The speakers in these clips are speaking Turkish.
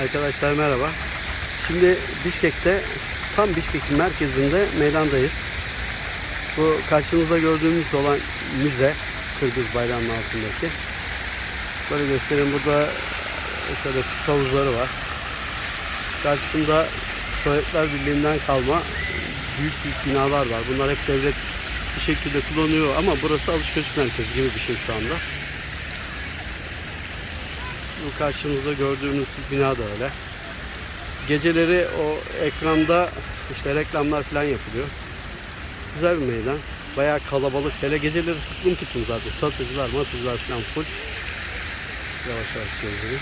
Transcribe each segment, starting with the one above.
Arkadaşlar merhaba. Şimdi Bişkek'te tam Bişkek'in merkezinde meydandayız. Bu karşınızda gördüğümüz olan müze Kırgız bayrağının altındaki. Böyle göstereyim burada şöyle havuzları var. Karşısında Sovyetler Birliği'nden kalma büyük büyük binalar var. Bunlar hep devlet bir şekilde kullanıyor ama burası alışveriş merkezi gibi bir şey şu anda. Bu karşınızda gördüğünüz bina da öyle. Geceleri o ekranda işte reklamlar falan yapılıyor. Güzel bir meydan. Bayağı kalabalık. Hele geceleri tıklım tıklım zaten. Satıcılar, matıcılar falan full. Yavaş yavaş gözleri.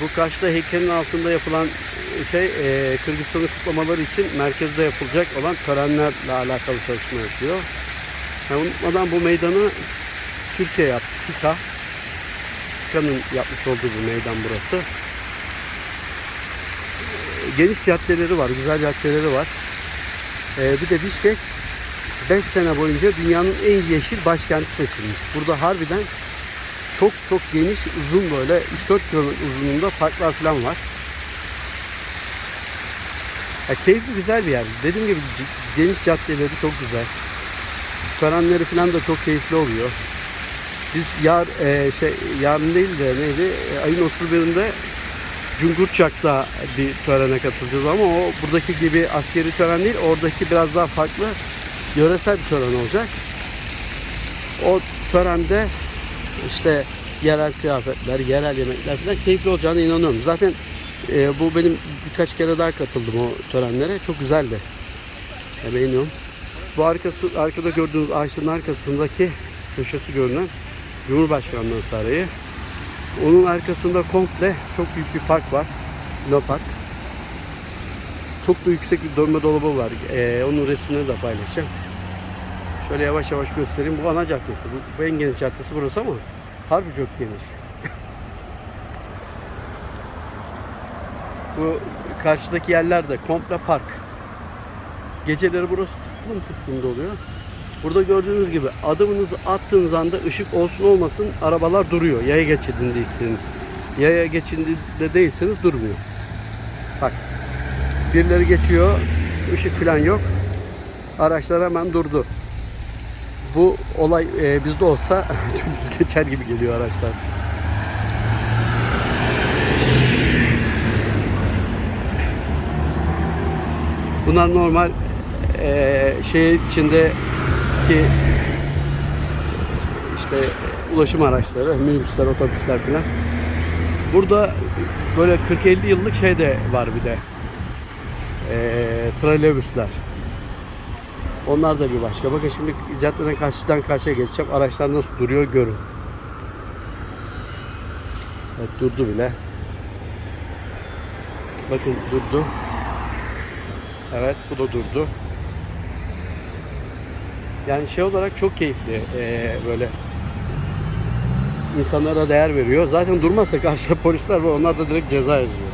Bu karşıda heykelin altında yapılan şey e, Kırgızistan'ı kutlamaları için merkezde yapılacak olan törenlerle alakalı çalışma yapıyor. Yani unutmadan bu meydanı Türkiye yaptı. TİKA. TİKA'nın yapmış olduğu bir meydan burası. E, Geniş caddeleri var, güzel caddeleri var. E, bir de Bişkek 5 sene boyunca dünyanın en yeşil başkenti seçilmiş. Burada harbiden çok çok geniş, uzun böyle 3-4 kilometre uzunluğunda parklar falan var. Ya keyifli güzel bir yer. Dediğim gibi geniş caddeleri çok güzel. Törenleri falan da çok keyifli oluyor. Biz yar e, şey yarın değil de neydi? E, ayın 31'inde Cungurçak'ta bir törene katılacağız ama o buradaki gibi askeri tören değil. Oradaki biraz daha farklı yöresel bir tören olacak. O törende işte yerel kıyafetler, yerel yemekler falan keyifli olacağına inanıyorum. Zaten e, bu benim birkaç kere daha katıldım o törenlere. Çok güzeldi. E, beğeniyorum. Bu arkası, arkada gördüğünüz ağaçların arkasındaki köşesi görünen Cumhurbaşkanlığı Sarayı. Onun arkasında komple çok büyük bir park var. Luna Park. Çok da yüksek bir dönme dolabı var. E, onun resimlerini de paylaşacağım. Şöyle yavaş yavaş göstereyim. Bu ana caddesi. Bu, bu en geniş caddesi burası ama harbi çok geniş. bu karşıdaki yerler de komple park. Geceleri burası tıklım tıklım doluyor. Burada gördüğünüz gibi adımınızı attığınız anda ışık olsun olmasın arabalar duruyor. Yaya geçidindeyseniz. Yaya geçidinde değilseniz durmuyor. Bak. Birileri geçiyor. ışık falan yok. Araçlar hemen durdu. Bu olay e, bizde olsa geçer gibi geliyor araçlar. Bunlar normal e, şehir içindeki işte ulaşım araçları, minibüsler, otobüsler filan. Burada böyle 40-50 yıllık şey de var bir de. E, trolleybüsler. Onlar da bir başka. Bakın şimdi caddeden karşıdan karşıya geçeceğim. Araçlar nasıl duruyor görün. Evet durdu bile. Bakın durdu. Evet bu da durdu. Yani şey olarak çok keyifli. Ee, böyle insanlara değer veriyor. Zaten durmazsa karşıda polisler var. Onlar da direkt ceza yazıyor.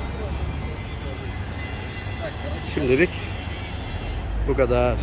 Şimdilik bu kadar.